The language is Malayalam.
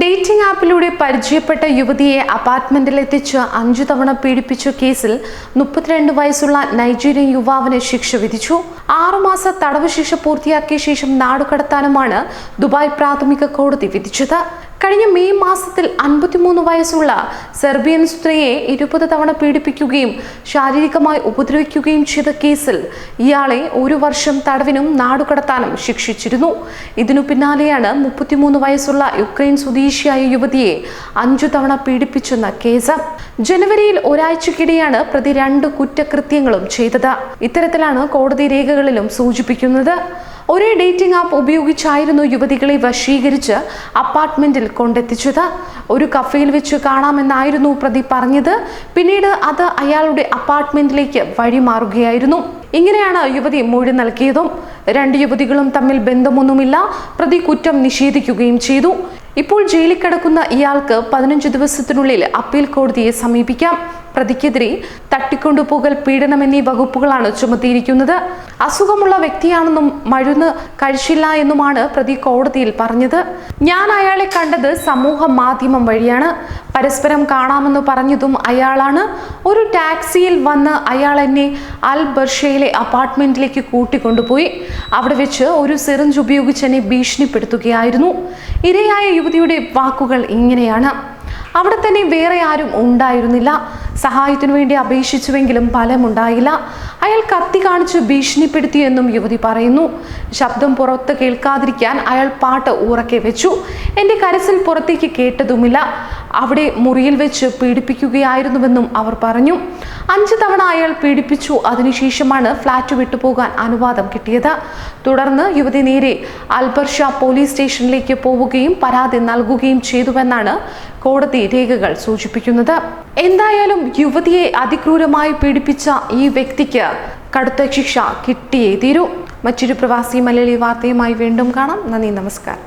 ഡേറ്റിംഗ് ആപ്പിലൂടെ പരിചയപ്പെട്ട യുവതിയെ അപ്പാർട്ട്മെന്റിലെത്തിച്ച് അഞ്ചു തവണ പീഡിപ്പിച്ച കേസിൽ മുപ്പത്തിരണ്ട് വയസ്സുള്ള നൈജീരിയൻ യുവാവിന് ശിക്ഷ വിധിച്ചു. ആറുമാസ തടവ് ശിക്ഷ പൂർത്തിയാക്കിയ ശേഷം നാടുകടത്താനുമാണ് ദുബായ് പ്രാഥമിക കോടതി വിധിച്ചത്. കഴിഞ്ഞ മെയ് മാസത്തിൽ അൻപത്തിമൂന്ന് വയസ്സുള്ള സെർബിയൻ സ്ത്രീയെ ഇരുപത് തവണ പീഡിപ്പിക്കുകയും ശാരീരികമായി ഉപദ്രവിക്കുകയും ചെയ്ത കേസിൽ ഇയാളെ ഒരു വർഷം തടവിനും നാടുകടത്താനും ശിക്ഷിച്ചിരുന്നു. ഇതിനു പിന്നാലെയാണ് മുപ്പത്തിമൂന്ന് വയസ്സുള്ള യുക്രൈൻ സ്വദേശിയായ യുവതിയെ അഞ്ചു തവണ പീഡിപ്പിച്ചെന്ന കേസ്. ജനുവരിയിൽ ഒരാഴ്ചക്കിടെയാണ് പ്രതി രണ്ട് കുറ്റകൃത്യങ്ങളും ചെയ്തത്. ഇത്തരത്തിലാണ് കോടതി രേഖകളിലും സൂചിപ്പിക്കുന്നത്. ഒരേ ഡേറ്റിംഗ് ആപ്പ് ഉപയോഗിച്ചായിരുന്നു യുവതികളെ വശീകരിച്ച് അപ്പാർട്ട്മെന്റിൽ കൊണ്ടെത്തിച്ചത്. ഒരു കഫേയിൽ വെച്ച് കാണാമെന്നായിരുന്നു പ്രതി പറഞ്ഞത്. പിന്നീട് അത് അയാളുടെ അപ്പാർട്ട്മെന്റിലേക്ക് വഴിമാറുകയായിരുന്നു. ഇങ്ങനെയാണ് യുവതി മൊഴി നൽകിയതും. രണ്ട് യുവതികളും തമ്മിൽ ബന്ധമൊന്നുമില്ല. പ്രതി കുറ്റം നിഷേധിക്കുകയും ചെയ്തു. ഇപ്പോൾ ജയിലിൽ കിടക്കുന്ന ഇയാൾക്ക് പതിനഞ്ച് ദിവസത്തിനുള്ളിൽ അപ്പീൽ കോടതിയെ സമീപിക്കാം. പ്രതിക്കെതിരെ തട്ടിക്കൊണ്ടുപോകൽ പീഡനം എന്നീ വകുപ്പുകളാണ് ചുമത്തിയിരിക്കുന്നത്. അസുഖമുള്ള വ്യക്തിയാണെന്നും മരുന്ന് കഴിച്ചില്ല എന്നുമാണ് പ്രതി കോടതിയിൽ പറഞ്ഞത്. ഞാൻ അയാളെ കണ്ടത് സമൂഹ മാധ്യമം വഴിയാണ്. പരസ്പരം കാണാമെന്ന് പറഞ്ഞതും അയാളാണ്. ഒരു ടാക്സിയിൽ വന്ന് അയാൾ എന്നെ അൽ ബർഷയിലെ അപ്പാർട്ട്മെന്റിലേക്ക് കൂട്ടിക്കൊണ്ടുപോയി. അവിടെ വെച്ച് ഒരു സിറിഞ്ച് ഉപയോഗിച്ച് എന്നെ ഭീഷണിപ്പെടുത്തുകയായിരുന്നു. ഇരയായ യുവതിയുടെ വാക്കുകൾ ഇങ്ങനെയാണ്. അവിടെ തന്നെ വേറെ ആരും ഉണ്ടായിരുന്നില്ല. സഹായത്തിനു വേണ്ടി അപേക്ഷിച്ചുവെങ്കിലും ഫലമുണ്ടായില്ല. അയാൾ കത്തി കാണിച്ച് ഭീഷണിപ്പെടുത്തിയെന്നും യുവതി പറയുന്നു. ശബ്ദം പുറത്ത് കേൾക്കാതിരിക്കാൻ അയാൾ പാട്ട് ഉറക്കെ വെച്ചു. എന്റെ കരസിൽ പുറത്തേക്ക് കേട്ടതുമില്ല. അവിടെ മുറിയിൽ വെച്ച് പീഡിപ്പിക്കുകയായിരുന്നുവെന്നും അവർ പറഞ്ഞു. അഞ്ച് തവണ അയാൾ പീഡിപ്പിച്ചു. അതിനുശേഷമാണ് ഫ്ളാറ്റ് വിട്ടുപോകാൻ അനുവാദം കിട്ടിയത്. തുടർന്ന് യുവതി നേരെ അൽബർഷ പോലീസ് സ്റ്റേഷനിലേക്ക് പോവുകയും പരാതി നൽകുകയും ചെയ്തുവെന്നാണ് കോടതി രേഖകൾ സൂചിപ്പിക്കുന്നത്. എന്തായാലും യുവതിയെ അതിക്രൂരമായി പീഡിപ്പിച്ച ഈ വ്യക്തിക്ക് കടുത്ത ശിക്ഷ കിട്ടിയേ തീരൂ. മറ്റൊരു പ്രവാസി മലയാളി വാർത്തയുമായി വീണ്ടും കാണാം. നന്ദി നമസ്കാരം.